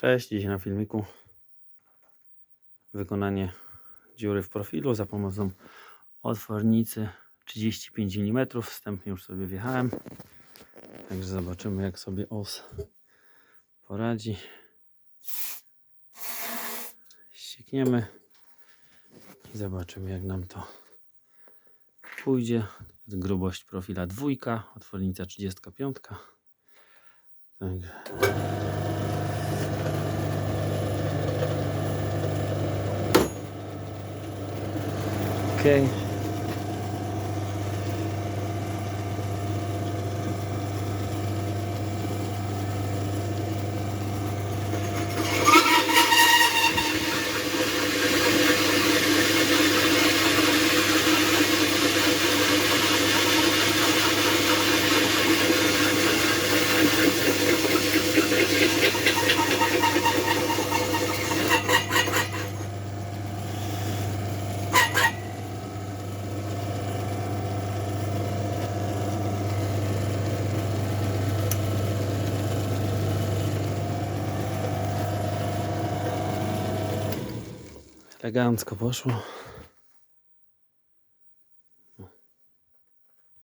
Cześć, dzisiaj na filmiku wykonanie dziury w profilu za pomocą otwornicy 35 mm. Wstępnie już sobie wjechałem. Także zobaczymy jak sobie os poradzi. Ściekniemy i zobaczymy jak nam to pójdzie. Grubość profila dwójka, otwornica 35. Także Okay. Elegancko poszło.